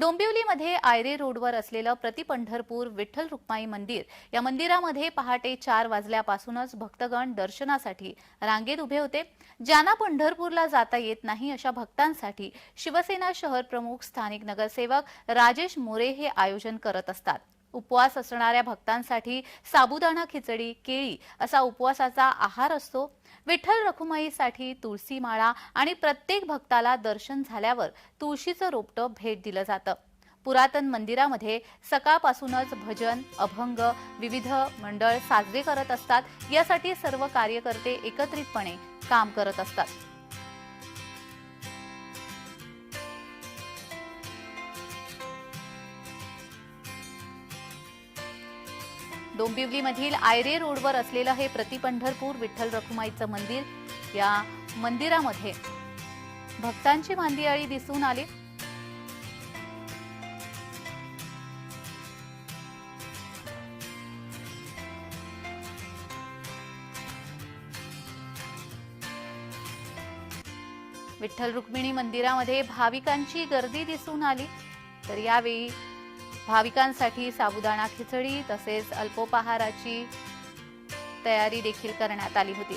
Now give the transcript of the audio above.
डोंबिवलीमध्ये आयरे रोडवर असलेलं प्रतिपंढरपूर विठ्ठल रुक्माई मंदिर या मंदिरामध्ये पहाटे चार वाजल्यापासूनच भक्तगण दर्शनासाठी रांगेत उभे होते. ज्यांना पंढरपूरला जाता येत नाही अशा भक्तांसाठी शिवसेना शहर प्रमुख स्थानिक नगरसेवक राजेश मोरे हे आयोजन करत असतात. उपवास असणाऱ्या भक्तांसाठी साबुदाणा खिचडी केळी असा उपवासाचा आहार असतो. विठ्ठल रखुमाईसाठी तुळशी माळा आणि प्रत्येक भक्ताला दर्शन झाल्यावर तुळशीचं रोपटं भेट दिलं जातं. पुरातन मंदिरामध्ये सकाळपासूनच भजन अभंग विविध मंडळ साजरे करत असतात. यासाठी सर्व कार्यकर्ते एकत्रितपणे काम करत असतात. डोंबिवलीमधील आयरे रोडवर असलेलं हे प्रतिपंढरपूर विठ्ठल रखुमाईचं मंदिर या मंदिरामध्ये भक्तांची मांदियाळी दिसून आली. विठ्ठल रुक्मिणी मंदिरामध्ये भाविकांची गर्दी दिसून आली. तर यावेळी भाविकांसाठी साबुदाणा खिचडी तसेच अल्पोपहाराची तयारी देखील करण्यात आली होती.